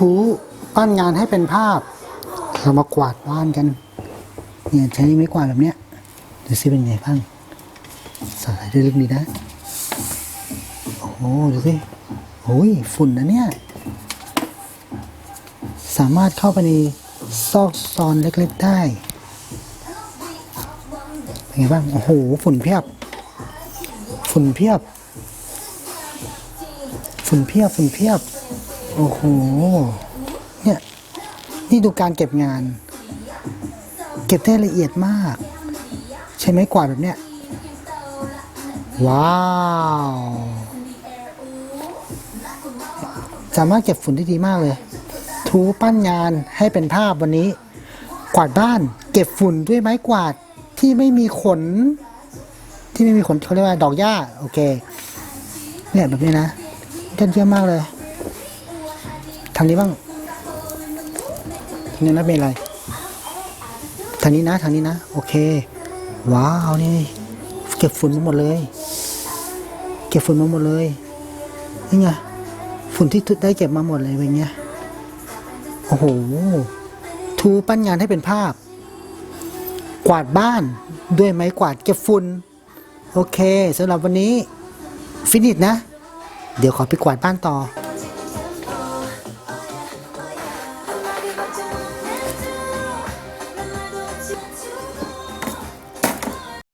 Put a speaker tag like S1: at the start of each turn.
S1: ทูปั้นงานให้เป็นภาพ เรามากวาดบ้านกัน เนี่ยใช้ไม้กวาดแบบเนี้ยดูซิเป็นไงบ้างสายได้ลึกดีนะ โอ้โหดูสิโอ้ยฝุ่นนะเนี่ย สามารถเข้าไปในซอกซอนเล็กๆได้ เป็นไงบ้าง โอ้โห ฝุ่นเพียบ ฝุ่นเพียบ ฝุ่นเพียบ ฝุ่นเพียบ โอ้โห เนี่ย นี่ดูการเก็บงาน เก็บได้ละเอียดมาก ใช่ไหมกวาดแบบเนี้ย ว้าว สามารถเก็บฝุ่นได้ดีมากเลย ทูปั้นงานให้เป็นภาพวันนี้ กวาดบ้าน เก็บฝุ่นด้วยไม้กวาดที่ไม่มีขน ที่ไม่มีขนเขาเรียกว่าดอกหญ้า โอเค เนี่ยแบบนี้นะเยี่ยมมากเลย ทางนี้บ้างทางนี้นะเป็นอะไรทางนี้นะทางนี้นะ โอเค ว้าวนี่เก็บฝุ่นมาหมดเลย เก็บฝุ่นมาหมดเลยนี่ไงฝุ่นที่ได้เก็บมาหมดเลยเป็นไงโอ้โหทูปั้นงานให้เป็นภาพ กวาดบ้านด้วยไม้กวาดเก็บฝุ่นโอเคสำหรับวันนี้ ฟินิชนะ เดี๋ยวขอไปกวาดบ้านต่อ 같은